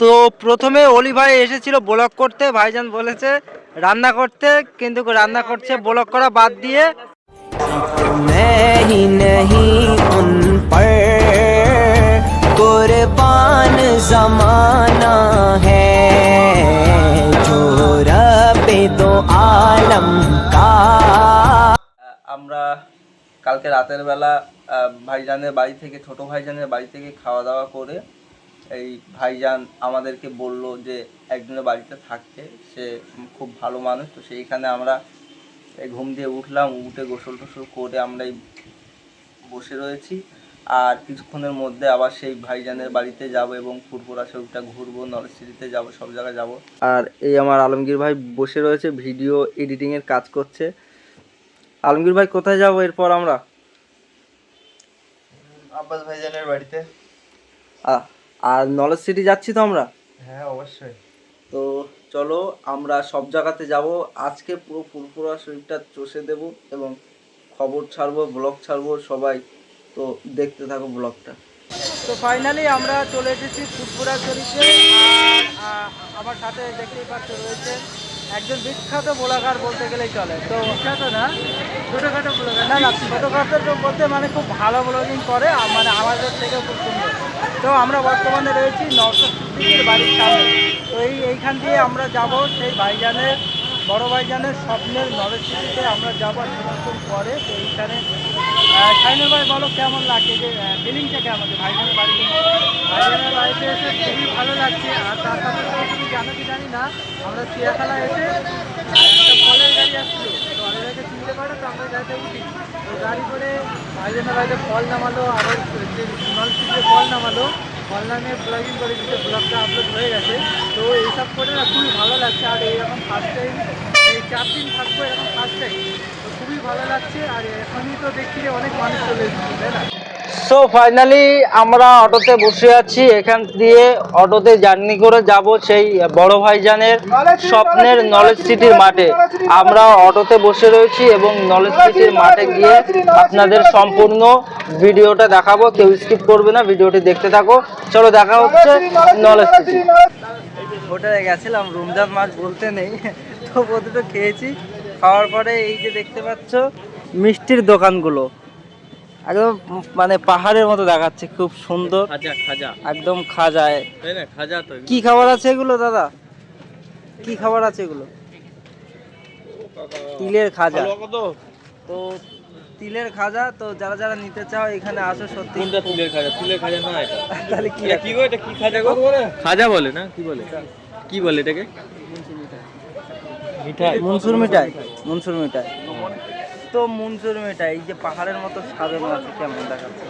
তো প্রথমে অলি ভাই এসেছিল ব্লক করতে ভাইজান বলেছে রান্না করতে কিন্তু রান্না করছে ব্লক করা বাদ দিয়ে। আমরা কালকে রাতের বেলা ভাইজানের বাড়ি থেকে ছোট ভাইজানের বাড়ি থেকে খাওয়া দাওয়া করে এই ভাইজান আমাদেরকে বলল যে একজনের বাড়িতে থাকতে সে খুব ভালো মানুষ তো সেইখানে আমরা এই ঘুম দিয়ে উঠলাম উঠে গোসল টোসল করে আমরা এই বসে রয়েছি। আর কিছুক্ষণের মধ্যে আবার সেই ভাইজানের বাড়িতে যাব এবং ফুরফুরা শরীরটা ঘুরবো নরসিটিতে যাব সব জায়গায় যাব। আর এই আমার আলমগীর ভাই বসে রয়েছে ভিডিও এডিটিংয়ের কাজ করছে। আলমগীর ভাই কোথায় যাব এরপর আমরা? আব্বাস ভাইজানের বাড়িতে। আ- আর নলেজ সিটি যাচ্ছি তো আমরা? হ্যাঁ অবশ্যই। তো চলো আমরা সব জায়গাতে যাব। আজকে পুরো ফুরফুরা শরীরটা চষে দেব এবং খবর ছাড়বো ব্লগ ছাড়বো সবাই। তো দেখতে থাকো ব্লগটা তো ফাইনালি আমরা চলে এসেছি ফুটপুরা শরীফে। আর আমার সাথে দেখতেই পাচ্ছ রয়েছে একজন বিখ্যাত বোলাগার বলতে গেলেই চলে। তো বিখ্যাত না? ছোটোখাটো বোলাগার। না না ছোটোখাটো বলতে মানে খুব ভালো ব্লগিং করে মানে আমাদের থেকে খুব সুন্দর। তো আমরা বর্তমানে রয়েছি সিদ্দিকের বাড়ির সামনে। তো এই এইখান দিয়ে আমরা যাব, সেই ভাইজানের, বড় ভাইজানের স্বপ্নের নলেজ আমরা যাব কিছুক্ষণ পরে। তো এইখানে সাইনের ভাই বলো কেমন লাগছে যে ফিলিংটা কেমন? যে ভাইজানের বাড়িতে ভাইজানের বাড়িতে এসে খুবই ভালো লাগছে। আর তার সাথে তুমি জানো কি জানি না, আমরা চিড়িয়াখানা এসে ফলের গাড়ি আসছিল। আমাদেরকে চিনতে পারো তো আমরা গাড়িতে উঠি তো গাড়ি করে বাইরে না বাইরে ফল নামালো আবার যে নল সিটিতে ফল নামালো ফল নামিয়ে ব্লগিং করে দিতে ব্লগটা আপলোড হয়ে গেছে। তো এইসব করে না খুবই ভালো লাগছে, আর এইরকম ফার্স্ট টাইম এই চার দিন থাকব এরকম ফার্স্ট টাইম তো খুবই ভালো লাগছে, আর এখনই তো দেখছি যে অনেক মানুষ চলে এসেছে, তাই না? সো ফাইনালি আমরা অটোতে বসে আছি। এখান দিয়ে অটোতে জার্নি করে যাব সেই বড় ভাইজানের স্বপ্নের নলেজ সিটির মাঠে। আমরা অটোতে বসে রয়েছি এবং নলেজ সিটির মাঠে গিয়ে আপনাদের সম্পূর্ণ ভিডিওটা দেখাবো। কেউ স্কিপ করবে না, ভিডিওটি দেখতে থাকো। চলো, দেখা হচ্ছে নলেজ সিটি হোটেলে গেছিলাম রমজান মাছ বলতে নেই। তো দুটো খেয়েছি। খাওয়ার পরে এই যে দেখতে পাচ্ছ, মিষ্টির দোকানগুলো। একদম মানে পাহাড়ের মতো দেখাচ্ছে খুব সুন্দর। খাজা খাজা। একদম খাজায়। তাই না? খাজা তো কি খাবার আছে এগুলো দাদা? কি খাবার আছে এগুলো? তিলের খাজা। তো তিলের খাজা তো যারা যারা নিতে চাও এখানে আসো সত্যি। কোনটা তুলের খাজা? তুলের খাজা না এটা। তাহলে কি কি গো? এটা কি খাজা গো? খাজা বলে না? কি বলে? কি বলে এটাকে? মিঠাই। মনসুর মিঠাই। মনসুর মিঠাই। মনসুর মিঠাই এই যে পাহাড়ের মতো সাজানো আছে, কেমন দেখাচ্ছে?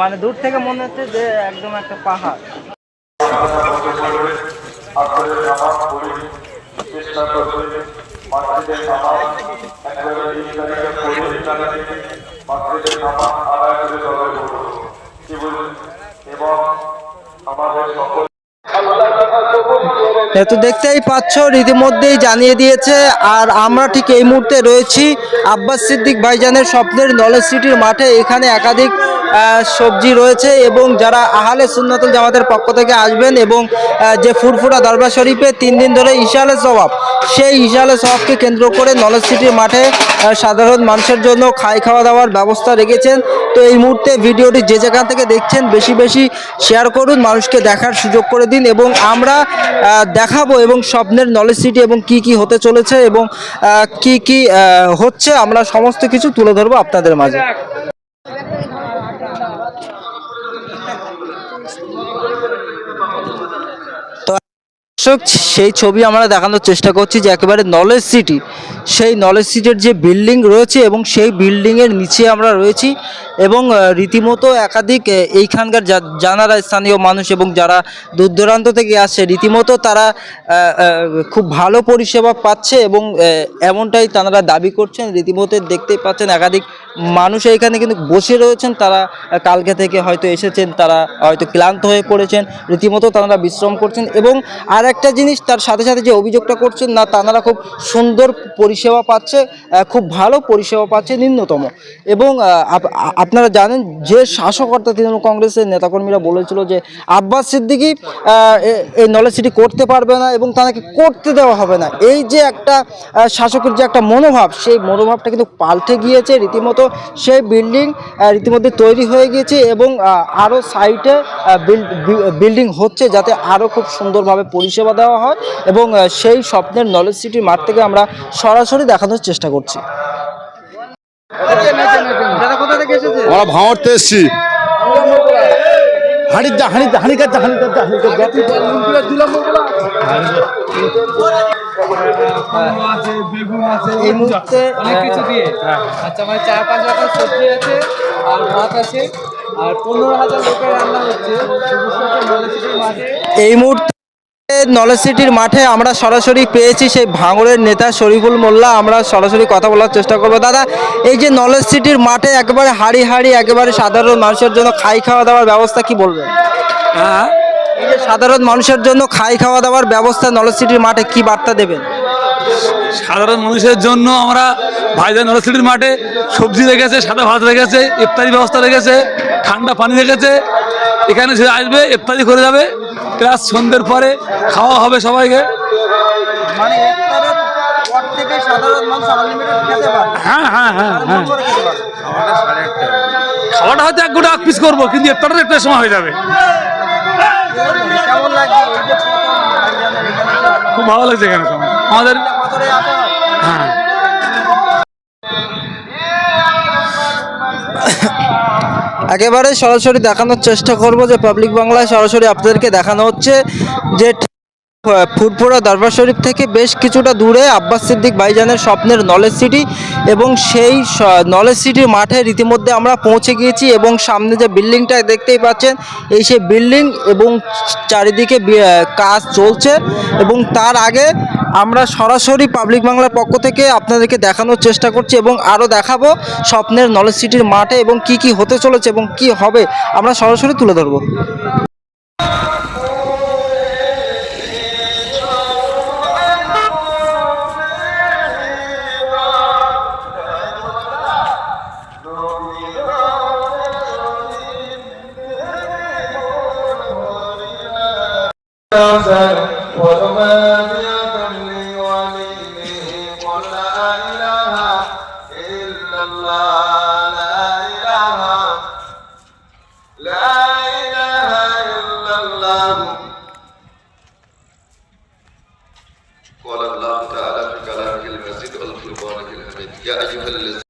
মানে দূর থেকে মনে হচ্ছে যে একদম একটা পাহাড়। তো দেখতেই পাচ্ছ, রীতিমধ্যেই জানিয়ে দিয়েছে। আর আমরা ঠিক এই মুহূর্তে রয়েছি আব্বাস সিদ্দিক ভাইজানের স্বপ্নের নলেজ সিটির মাঠে। এখানে একাধিক সবজি রয়েছে এবং যারা আহলে সুন্নাতুল জামাতের পক্ষ থেকে আসবেন এবং যে ফুরফুরা দরবার শরীফে তিন দিন ধরে ইশালে স্বভাব, সেই ইশালে স্বভাবকে কেন্দ্র করে নলেজ সিটির মাঠে সাধারণ মানুষের জন্য খাই খাওয়া দাওয়ার ব্যবস্থা রেখেছেন। তো এই মুহূর্তে ভিডিওটি যে যেখান থেকে দেখছেন, বেশি বেশি শেয়ার করুন, মানুষকে দেখার সুযোগ করে দিন এবং আমরা দেখাবো এবং স্বপ্নের নলেজ সিটি এবং কি কি হতে চলেছে এবং কি কি হচ্ছে, আমরা সমস্ত কিছু তুলে ধরবো আপনাদের মাঝে। দর্শক, সেই ছবি আমরা দেখানোর চেষ্টা করছি যে একেবারে নলেজ সিটি। সেই নলেজ সিটির যে বিল্ডিং রয়েছে এবং সেই বিল্ডিংয়ের নিচে আমরা রয়েছি এবং রীতিমতো একাধিক এইখানকার জানারা স্থানীয় মানুষ এবং যারা দূর দূরান্ত থেকে আসছে, রীতিমতো তারা খুব ভালো পরিষেবা পাচ্ছে এবং এমনটাই তারা দাবি করছেন। রীতিমতো দেখতেই পাচ্ছেন একাধিক মানুষ এইখানে কিন্তু বসে রয়েছেন, তারা কালকে থেকে হয়তো এসেছেন, তারা হয়তো ক্লান্ত হয়ে পড়েছেন, রীতিমতো তারা বিশ্রাম করছেন এবং আর একটা জিনিস, তার সাথে সাথে যে অভিযোগটা করছেন না তারা খুব সুন্দর পরিষেবা পাচ্ছে খুব ভালো পরিষেবা পাচ্ছে ন্যূনতম এবং আপনারা জানেন যে শাসকর্তা তৃণমূল কংগ্রেসের নেতাকর্মীরা বলেছিল যে আব্বাস সিদ্দিকি এই নলেজ সিটি করতে পারবে না এবং তাদেরকে করতে দেওয়া হবে না। এই যে একটা শাসকের যে একটা মনোভাব, সেই মনোভাবটা কিন্তু পাল্টে গিয়েছে, রীতিমতো সেই বিল্ডিং রীতিমধ্যে তৈরি হয়ে গিয়েছে এবং আরও সাইটে বিল্ডিং হচ্ছে যাতে আরও খুব সুন্দরভাবে পরিষেবা দেওয়া হয় এবং সেই স্বপ্নের নলেজ সিটির মাঠ থেকে আমরা সরাসরি দেখানোর চেষ্টা করছি। আমরা ভাঙড়তে এসছি। হাঁড়ির যা হাঁড়ি হাঁড়ি কাজ হাঁড়ি কাজ হাঁড়ি কাজ এই মুহূর্তে অনেক কিছু দিয়ে। আচ্ছা মানে চার পাঁচ রকম সবজি আছে আর ভাত আছে। আর পনেরো হাজার লোকের রান্না হচ্ছে। নলেজ মাঠে এই মুহূর্তে নলেজ সিটির মাঠে আমরা সরাসরি পেয়েছি সেই ভাঙড়ের নেতা শরীফুল মোল্লা। আমরা সরাসরি কথা বলার চেষ্টা করব। দাদা এই যে নলেজ সিটির মাঠে একেবারে হাড়ি হাড়ি একেবারে সাধারণ মানুষের জন্য খাই খাওয়া দাওয়ার ব্যবস্থা কি বলবেন? হ্যাঁ সাধারণ মানুষের জন্য খাই খাওয়া দাওয়ার ব্যবস্থা নলেজ সিটির মাঠে কি বার্তা দেবেন? সাধারণ মানুষের জন্য আমরা ভাইজান নরসিটির মাঠে সবজি রেখেছে সাদা ভাত রেখেছে ইফতারি ব্যবস্থা রেখেছে ঠান্ডা পানি রেখেছে। এখানে সে আসবে ইফতারি করে যাবে। প্লাস সন্ধ্যের পরে খাওয়া হবে সবাইকে। মানে থেকে সাধারণ মানুষ আনলিমিটেড খেতে পারে হ্যাঁ হ্যাঁ হ্যাঁ হ্যাঁ। খাওয়াটা হয়তো এক গোটা এক পিস করব কিন্তু ইফতারটা একটা সময় হয়ে যাবে। কেমন লাগছে? খুব ভালো লাগছে এখানে আমাদের হ্যাঁ। একেবারে সরাসরি দেখানোর চেষ্টা করব যে পাবলিক বাংলায় সরাসরি আপনাদেরকে দেখানো হচ্ছে যে ফুরফুরা দরবার শরীফ থেকে বেশ কিছুটা দূরে আব্বাস সিদ্দিক ভাইজানের স্বপ্নের নলেজ সিটি এবং সেই নলেজ সিটির মাঠে রীতিমধ্যে আমরা পৌঁছে গিয়েছি এবং সামনে যে বিল্ডিংটা দেখতেই পাচ্ছেন, এই সেই বিল্ডিং এবং চারিদিকে কাজ চলছে এবং তার আগে আমরা সরাসরি পাবলিক বাংলার পক্ষ থেকে আপনাদেরকে দেখানোর চেষ্টা করছি এবং আরও দেখাবো স্বপ্নের নলেজ সিটির মাঠে এবং কি কি হতে চলেছে এবং কি হবে, আমরা সরাসরি তুলে ধরবো। وما